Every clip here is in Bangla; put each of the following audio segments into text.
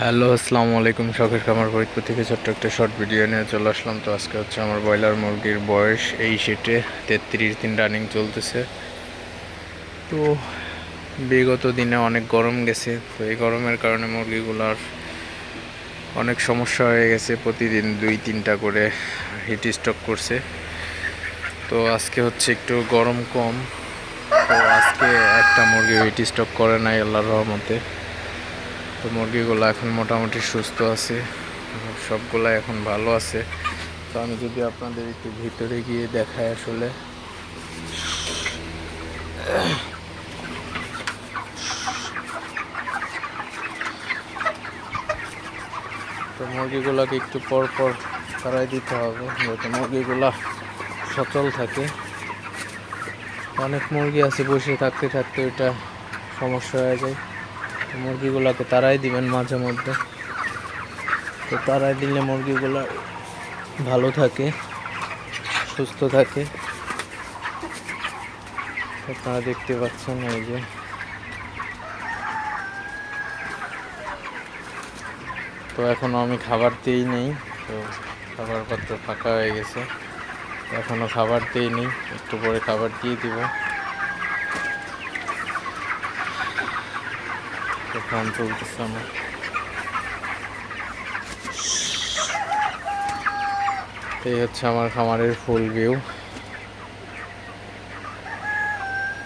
হ্যালো, আসসালামু আলাইকুম। শখের খামার ফরিদপুর থেকে ছোট্ট একটা শর্ট ভিডিও নিয়ে চলে আসলাম। তো আজকে হচ্ছে আমার ব্রয়লার মুরগির বয়স এই সেটে তেত্রিশ দিন রানিং চলতেছে। তো বিগত দিনে অনেক গরম গেছে। তো এই গরমের কারণে মুরগিগুলার অনেক সমস্যা হয়ে গেছে। প্রতিদিন দুই, তিনটা করে হিট স্টক করছে। তো আজকে হচ্ছে একটু গরম কম। তো আজকে একটা মুরগি হিট স্টক করে নাই আল্লাহর রহমতে। তো মুরগিগুলো এখন মোটামুটি সুস্থ আছে সবগুলা এখন ভালো আছে। তো আমি যদি আপনাদের একটু ভিতরে গিয়ে দেখাই আসলে। তো মুরগিগুলোকে একটু পর পর তারাই দিতে হবে, যাতে মুরগিগুলা সচল থাকে। অনেক মুরগি আছে বসে থাকতে থাকতে ওইটা সমস্যা হয়ে যায়। মুরগিগুলোকে তারাই দিবেন মাঝে মধ্যে। তো তারাই দিলে মুরগিগুলো ভালো থাকে, সুস্থ থাকে। আপনারা দেখতে পাচ্ছেন এই যে। তো এখনও আমি খাবার দিই নেই, তো খাবার পাত্র ফাঁকা হয়ে গেছে। এখনও খাবার দিই নেই, একটু পরে খাবার দিয়ে দিব। ফার্ম চলতেছে আমার। এই হচ্ছে আমার খামারের ফুল ভিউ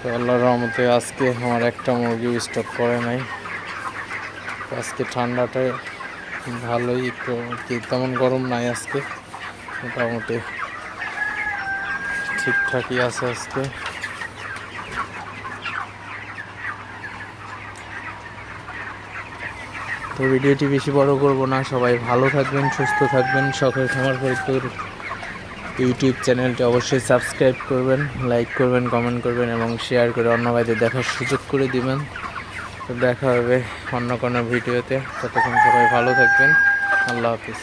তো আল্লাহর রহমতে আজকে আমার একটা মুরগিও স্টক করে নাই। আজকে ঠান্ডাটা ভালোই একটু তেমন গরম নাই আজকে। মোটামুটি ঠিকঠাকই আছে আজকে। তো ভিডিওটি বেশি বড় করব না। সবাই ভালো থাকবেন, সুস্থ থাকবেন। সকল খামার ফরিদপুর ইউটিউব চ্যানেলটি অবশ্যই সাবস্ক্রাইব করবেন, লাইক করবেন, কমেন্ট করবেন এবং শেয়ার করে অন্য ভাইদের দেখার সুযোগ করে দিবেন। তো দেখা হবে অন্য কোনো ভিডিওতে। ততক্ষণ সবাই ভালো থাকবেন। আল্লাহ হাফিজ।